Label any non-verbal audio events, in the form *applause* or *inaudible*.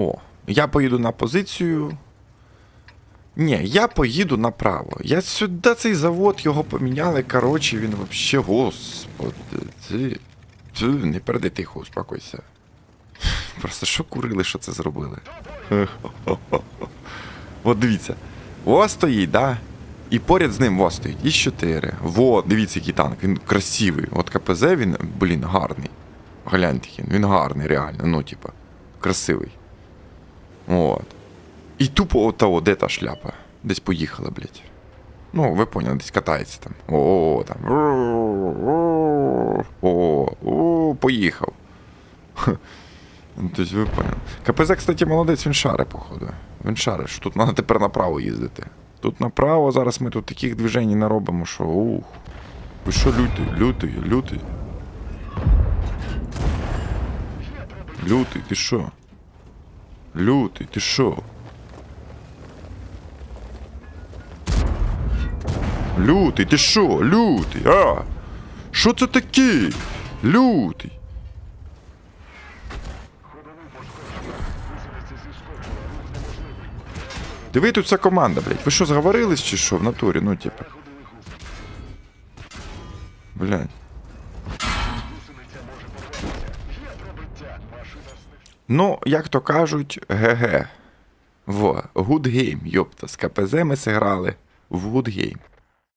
О, я поїду на позицію. Ні, я поїду направо. Я сюди цей завод його поміняли. Коротше, він вообще, господи. Ти, ти, не передай тихо, успокойся. Просто що курили, що це зробили? *laughs* От дивіться. О стоїть, да? І поряд з ним о стоїть. І 4. Во, дивіться, який танк. Він красивий. От КПЗ він, блін, гарний. Гляньте, він гарний, реально. Ну, типа, красивий. От. І тупо от того, де та шляпа? Десь поїхала, блядь. Ну, ви поняли, десь катається там. О, там. О, о, поїхав. Ну, Тобто ви поняли. КПЗ, кстати, молодець, він шаре, походу. Він шаре, що тут треба тепер направо їздити. Тут направо, зараз ми тут таких движень наробимо, що ух. Ви що, лютий, лютий, лютий. Лютий, ти що? Лютий, ти що? Лютий, ти що? Лютий, а? Що це таке? Лютий. Диви, тут вся команда, блядь. Ви що, зговорились чи що в натурі? Ну, типа. Блядь. Ну, як то кажуть, ГГ. В good game, йопта. З КПЗ ми зіграли в good game.